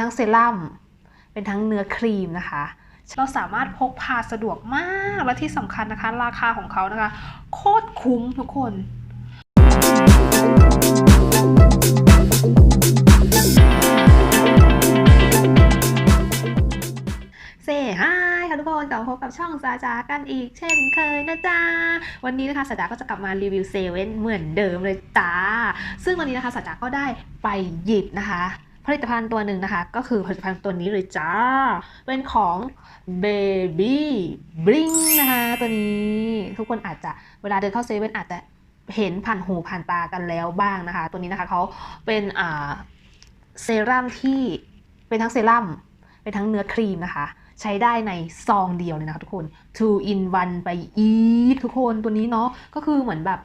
ทั้งเซรั่มเป็นทั้งเนื้อครีมนะคะ เราสามารถพกพาสะดวกมากและที่สำคัญนะคะ ราคาของเขานะคะ โคตรคุ้มทุกคนเซ่ฮายค่ะทุกคนกลับมาพบกับช่องซาจากันอีกเช่นเคยนะจ๊ะ วันนี้นะคะสัจจาก็จะกลับมารีวิวเซเว่นเหมือนเดิมเลยจ้า ซึ่งวันนี้นะคะสัจจาก็ได้ไปหยิบนะคะ ผลิตภัณฑ์ตัวหนึ่งนะคะ ก็คือผลิตภัณฑ์ตัวนี้เลยจ้า เป็นของ Baby Bling นะคะตัวนี้ ทุกคนอาจจะเวลาเดินเข้าเซเว่นอาจจะเห็นผ่านหูผ่านตากันแล้วบ้างนะคะ ตัวนี้นะคะเขาเป็นอ่าเซรั่มที่เป็นทั้งเซรั่มเป็นทั้งเนื้อครีมนะคะ ใช้ได้ในซองเดียวเลยนะคะทุกคน two in one ไปอีกทุกคนตัวนี้เนาะก็คือเหมือนแบบ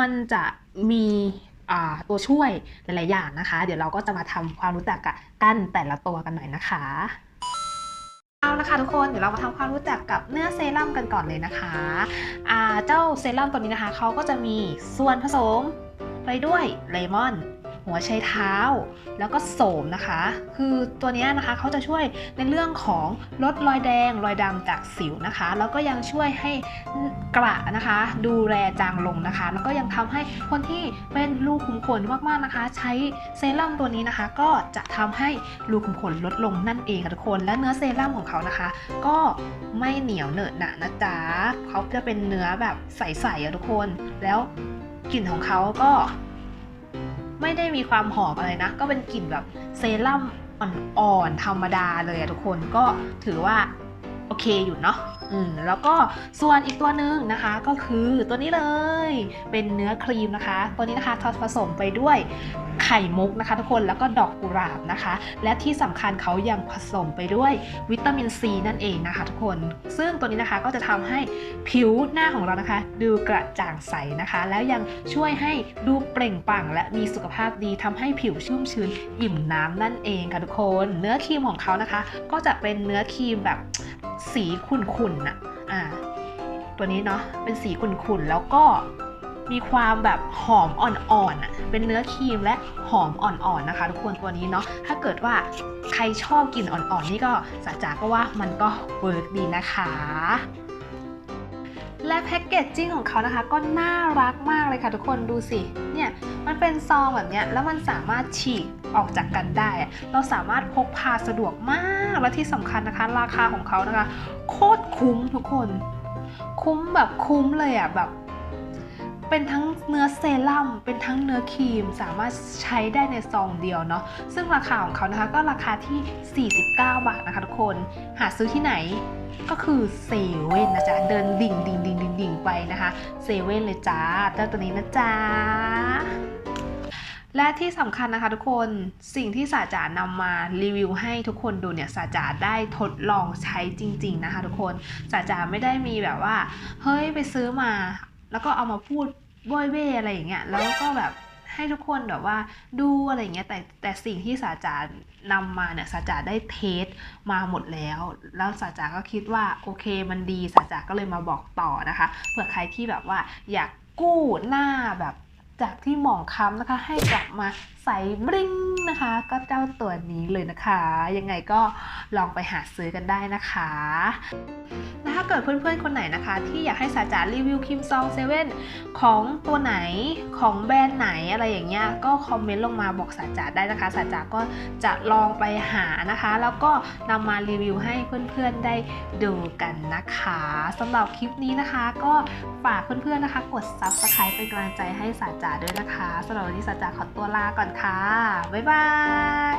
มันจะมี ตัวช่วยหลาย ๆ อย่างนะคะ เดี๋ยวเราก็จะมาทำความรู้จักกับกันแต่ละตัวกันหน่อยนะคะ เอาละค่ะทุกคนเดี๋ยวเรามาทำความรู้จักกับเนื้อเซรั่มกันก่อนเลยนะคะเจ้าเซรั่มตัวนี้นะคะเขาก็จะมีส่วนผสมไปด้วยเลมอน หัวไชเท้า แล้วก็โสมนะคะ คือตัวนี้นะคะเขาจะช่วยในเรื่องของลดรอยแดงรอยดำจากสิวนะคะ แล้วก็ยังช่วยให้กระนะคะ ดูแลจางลงนะคะ แล้วก็ยังทำให้คนที่เป็นรูขุมขนมากๆนะคะ ใช้เซรั่มตัวนี้นะคะ ก็จะทำให้รูขุมขนลดลงนั่นเองค่ะทุกคน และเนื้อเซรั่มของเขานะคะ ก็ไม่เหนียวเหนอะหนะนะจ๊ะเขาจะเป็นเนื้อแบบใสๆอะทุกคน แล้วกลิ่นของเขาก็ ไม่ได้มีความหอมอะไรนะ ก็เป็นกลิ่นแบบเซรั่มอ่อนๆธรรมดาเลยอะทุกคนก็ถือว่า เคอยู่เนาะอืมแล้วก็ส่วนอีกตัวหนึ่งนะคะก็คือตัวนี้เลยเป็นเนื้อครีมนะคะ ตัวนี้นะคะผสมไปด้วยไข่มุกนะคะทุกคนแล้วก็ดอกกุหลาบนะคะ และที่สำคัญเขายังผสมไปด้วยวิตามินซีนั่นเองนะคะทุกคน ซึ่งตัวนี้นะคะก็จะทำให้ผิวหน้าของเรานะคะ ดูกระจ่างใสนะคะ แล้วยังช่วยให้ดูเปล่งปลั่ง และมีสุขภาพดีทำให้ผิวชุ่มชื้นอิ่มน้ำนั่นเองค่ะทุกคน เนื้อครีมของเขานะคะ ก็จะเป็นเนื้อครีมแบบ สีขุ่นๆน่ะ อ่า ตัวนี้เนาะ เป็นสีขุ่นๆ แล้วก็มีความแบบหอมอ่อนๆอะ เป็นเนื้อครีมและหอมอ่อนๆ นะคะ ทุกคนตัวนี้เนาะ ถ้าเกิดว่าใครชอบกลิ่นอ่อนๆ นี่ก็สัจาก็ว่ามันก็เวิร์กดีนะคะและแพ็กเกจจิ้งของเขานะคะ ก็น่ารักมากเลยค่ะทุกคนดูสิ น มันเป็นซองแบบเนี้ยแล้วมันสามารถฉีกออกจากกันได้อะเราสามารถพกพาสะดวกมากและที่สำคัญนะคะ ราคาของเขานะคะ โคตรคุ้มทุกคน คุ้มแบบคุ้มเลยอะแบบ เป็นทั้งเนื้อเซรั่ม เป็นทั้งเนื้อครีม สามารถใช้ได้ในซองเดียวเนาะ ซึ่งราคาของเขานะคะก็ราคาที่ 49 บาทนะคะทุกคน หาซื้อที่ไหนก็คือเซเว่นนะจ๊ะ เดินดิ่งดิ่งดิ่งดิ่งดิ่งไปนะคะเซเว่นเลยจ้าเจ้าตัวนี้นะจ๊ะและที่สำคัญนะคะทุกคนสิ่งที่สาจานำมารีวิวให้ทุกคนดูเนี่ยสาจาได้ทดลองใช้จริง ๆนะคะ ทุกคนสาจาไม่ได้มีแบบว่า เฮ้ยไปซื้อมา แล้วก็เอามาพูดโว้ยเว่อะไรอย่างเงี้ยแล้วก็แบบให้ทุกคนแบบว่าดูอะไรอย่างเงี้ยแต่แต่สิ่งที่สาจานำมาเนี่ยสาจาได้เทสมาหมดแล้ว แล้วสาจาก็คิดว่าโอเคมันดีสาจาก็เลยมาบอกต่อนะคะเผื่อใครที่แบบว่าอยากกู้หน้าแบบจากที่หมองค้ำนะคะ ให้กลับมาใสบริ้งนะคะ ก็เจ้าตัวนี้เลยนะคะ ยังไงก็ลองไปหาซื้อกันได้นะคะ ถ้าเกิดเพื่อนๆ คนไหนนะคะ ที่อยากให้สาจารีวิวคิมซองเซเว่นของตัวไหนของแบรนด์ไหนอะไรอย่างเงี้ยก็คอมเมนต์ลงมาบอกสาจาได้นะคะสาจาก็จะลองไปหานะคะ แล้วก็นำมารีวิวให้เพื่อนๆได้ดูกันนะคะสำหรับคลิปนี้นะคะ ก็ฝากเพื่อนๆนะคะ กด subscribe เป็นกำลังใจให้สาจาด้วยนะคะสำหรับวันนี้สาจาขอตัวลาก่อนค่ะบ๊ายบาย